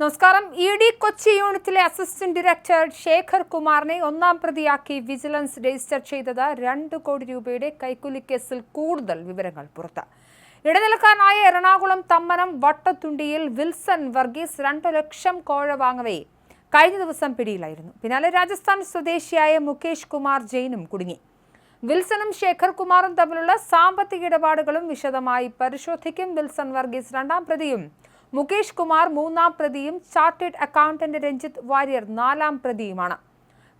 നമസ്കാരം. E D Kochi യൂണിറ്റിലെ assistant director Shekhar കുമാറിനെ ഒന്നാം പ്രതിയാക്കി വിജിലൻസ് രജിസ്റ്റർ ചെയ്തത് രണ്ട് കോടി രൂപയുടെ കൈക്കൂലി കേസിൽ കൂടുതൽ വിവരങ്ങൾ പുറത്ത്. ഇടനിലക്കാരനായ എറണാകുളം തമ്മനം വട്ടത്തുണ്ടിയിൽ വിൽസൺ വർഗീസ് രണ്ട് ലക്ഷം കോഴ വാങ്ങവേ കഴിഞ്ഞ ദിവസം പിടിയിലായിരുന്നു. പിന്നാലെ രാജസ്ഥാൻ സ്വദേശിയായ മുകേഷ് കുമാർ ജെയിനും കുടുങ്ങി. വിൽസണും ശേഖർ കുമാറും തമ്മിലുള്ള സാമ്പത്തിക ഇടപാടുകളും വിശദമായി പരിശോധിക്കും. വിൽസൺ വർഗീസ് രണ്ടാം പ്രതിയും മുകേഷ് കുമാർ മൂന്നാം പ്രതിയും ചാർട്ടേഡ് അക്കൗണ്ടന്റ് രഞ്ജിത്ത് വാര്യർ നാലാം പ്രതിയുമാണ്.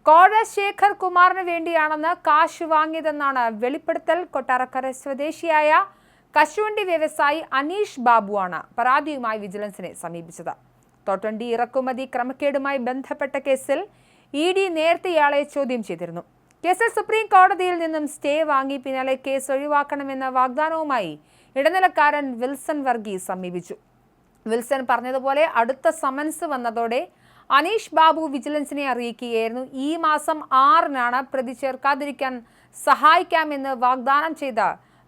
കോഴ ശേഖർ കുമാറിന് വേണ്ടിയാണെന്ന് കാശ് വാങ്ങിയതെന്നാണ് വെളിപ്പെടുത്തൽ. കൊട്ടാരക്കര സ്വദേശിയായ കശുവണ്ടി വ്യവസായി അനീഷ് ബാബുവാണ് പരാതിയുമായി വിജിലൻസിനെ സമീപിച്ചത്. തോട്ടണ്ടി ഇറക്കുമതി ക്രമക്കേടുമായി ബന്ധപ്പെട്ട കേസിൽ ഇ ഡി നേരത്തെ ഇയാളെ ചോദ്യം ചെയ്തിരുന്നു. കേസിൽ സുപ്രീം കോടതിയിൽ നിന്നും സ്റ്റേ വാങ്ങി പിന്നാലെ കേസ് ഒഴിവാക്കണമെന്ന വാഗ്ദാനവുമായി ഇടനിലക്കാരൻ വിൽസൺ വർഗീസ് സമീപിച്ചു. വിൽസൺ പറഞ്ഞതുപോലെ അടുത്ത സമൻസ് വന്നതോടെ അനീഷ് ബാബു വിജിലൻസിനെ അറിയിക്കുകയായിരുന്നു. ഈ മാസം ആറിനാണ് പ്രതി ചേർക്കാതിരിക്കാൻ സഹായിക്കാമെന്ന് വാഗ്ദാനം ചെയ്ത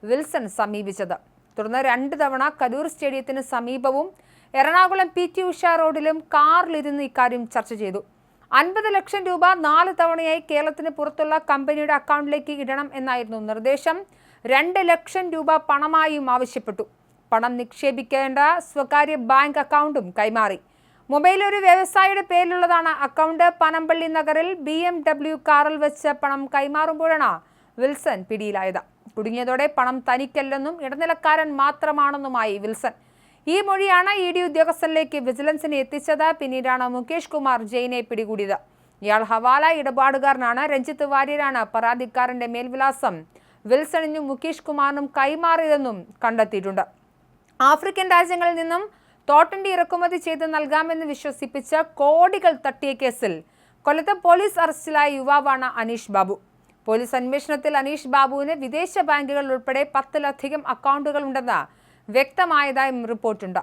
വിൽസൺ സമീപിച്ചത്. തുടർന്ന് രണ്ട് തവണ കലൂർ സ്റ്റേഡിയത്തിന് സമീപവും എറണാകുളം പി ടി ഉഷ റോഡിലും കാറിലിരുന്ന് ഇക്കാര്യം ചർച്ച ചെയ്തു. അൻപത് ലക്ഷം രൂപ നാല് തവണയായി കേരളത്തിന് പുറത്തുള്ള കമ്പനിയുടെ അക്കൗണ്ടിലേക്ക് ഇടണം എന്നായിരുന്നു നിർദ്ദേശം. രണ്ട് ലക്ഷം രൂപ പണമായും ആവശ്യപ്പെട്ടു. പണം നിക്ഷേപിക്കേണ്ട സ്വകാര്യ ബാങ്ക് അക്കൗണ്ടും കൈമാറി. മൊബൈൽ ഒരു വ്യവസായിയുടെ പേരിലുള്ളതാണ്. അക്കൗണ്ട് പനമ്പള്ളി നഗറിൽ ബി എം ഡബ്ല്യു കാറിൽ വെച്ച് പണം കൈമാറുമ്പോഴാണ് വിൽസൺ പിടിയിലായത്. കുടുങ്ങിയതോടെ പണം തനിക്കല്ലെന്നും ഇടനിലക്കാരൻ മാത്രമാണെന്നുമായി വിൽസൺ. ഈ മൊഴിയാണ് ഇ ഡി ഉദ്യോഗസ്ഥരിലേക്ക് വിജിലൻസിനെ എത്തിച്ചത്. പിന്നീടാണ് മുകേഷ് കുമാർ ജെയിനെ പിടികൂടിയത്. ഇയാൾ ഹവാല ഇടപാടുകാരനാണ്. രഞ്ജിത്ത് വാര്യരാണ് പരാതിക്കാരന്റെ മേൽവിലാസം. വിൽസണിനും മുകേഷ് കുമാറിനും കൈമാറിയതെന്നും കണ്ടെത്തിയിട്ടുണ്ട്. ആഫ്രിക്കൻ രാജ്യങ്ങളിൽ നിന്നും തോട്ടണ്ടി ഇറക്കുമതി ചെയ്ത് നൽകാമെന്ന് വിശ്വസിപ്പിച്ച് കോടികൾ തട്ടിയ കേസിൽ കൊല്ലത്ത് പോലീസ് അറസ്റ്റിലായ യുവാവാണ് അനീഷ് ബാബു. പോലീസ് അന്വേഷണത്തിൽ അനീഷ് ബാബുവിന് വിദേശ ബാങ്കുകൾ ഉൾപ്പെടെ പത്തിലധികം അക്കൗണ്ടുകൾ ഉണ്ടെന്ന് വ്യക്തമായതായും റിപ്പോർട്ടുണ്ട്.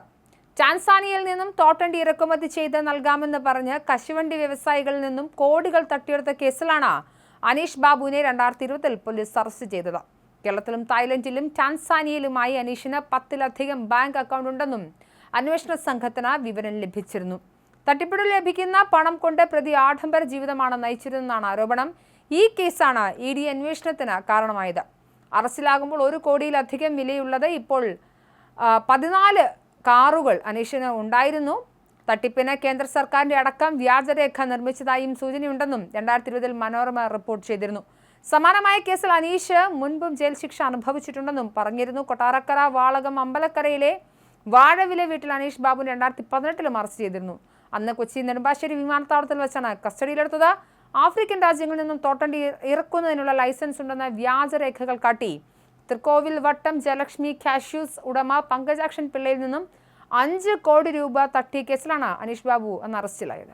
ടാൻസാനിയയിൽ നിന്നും തോട്ടണ്ടി ഇറക്കുമതി ചെയ്ത് നൽകാമെന്ന് പറഞ്ഞ് കശുവണ്ടി വ്യവസായികളിൽ നിന്നും കോടികൾ തട്ടിയെടുത്ത കേസിലാണ് അനീഷ് ബാബുവിനെ രണ്ടായിരത്തി ഇരുപതിൽ പോലീസ് അറസ്റ്റ് ചെയ്തത്. കേരളത്തിലും തായ്ലൻഡിലും ടാൻസാനിയയിലുമായി അനീഷിന് പത്തിലധികം ബാങ്ക് അക്കൗണ്ട് ഉണ്ടെന്നും അന്വേഷണ സംഘത്തിന് വിവരം ലഭിച്ചിരുന്നു. തട്ടിപ്പിടി ലഭിക്കുന്ന പണം കൊണ്ട് പ്രതി ആഡംബര ജീവിതമാണ് നയിച്ചിരുന്നതെന്നാണ് ആരോപണം. ഈ കേസാണ് ഇ ഡി അന്വേഷണത്തിന് കാരണമായത്. അറസ്റ്റിലാകുമ്പോൾ ഒരു കോടിയിലധികം വിലയുള്ളത് ഇപ്പോൾ പതിനാല് കാറുകൾ അനീഷിന് ഉണ്ടായിരുന്നു. തട്ടിപ്പിന് കേന്ദ്ര സർക്കാരിന്റെ അടക്കം വ്യാജരേഖ നിർമ്മിച്ചതായും സൂചനയുണ്ടെന്നും രണ്ടായിരത്തി ഇരുപതിൽ മനോരമ റിപ്പോർട്ട് ചെയ്തിരുന്നു. സമാനമായ കേസിൽ അനീഷ് മുൻപും ജയിൽ ശിക്ഷ അനുഭവിച്ചിട്ടുണ്ടെന്നും പറഞ്ഞിരുന്നു. കൊട്ടാരക്കര വാളകം അമ്പലക്കരയിലെ വാഴവിലെ വീട്ടിൽ അനീഷ് ബാബു രണ്ടായിരത്തി പതിനെട്ടിലും അറസ്റ്റ് ചെയ്തിരുന്നു. അന്ന് കൊച്ചി നെടുമ്പാശ്ശേരി വിമാനത്താവളത്തിൽ വെച്ചാണ് കസ്റ്റഡിയിലെടുത്തത്. ആഫ്രിക്കൻ രാജ്യങ്ങളിൽ നിന്നും തോട്ടണ്ടി ഇറക്കുന്നതിനുള്ള ലൈസൻസ് ഉണ്ടെന്ന വ്യാജരേഖകൾ കാട്ടി. തൃക്കോവിൽ വട്ടം ജലക്ഷ്മി കാഷ്യൂസ് ഉടമ പങ്കജാക്ഷൻ പിള്ളയിൽ നിന്നും അഞ്ച് കോടി രൂപ തട്ടിയ കേസിലാണ് അനീഷ് ബാബു അന്ന് അറസ്റ്റിലായത്.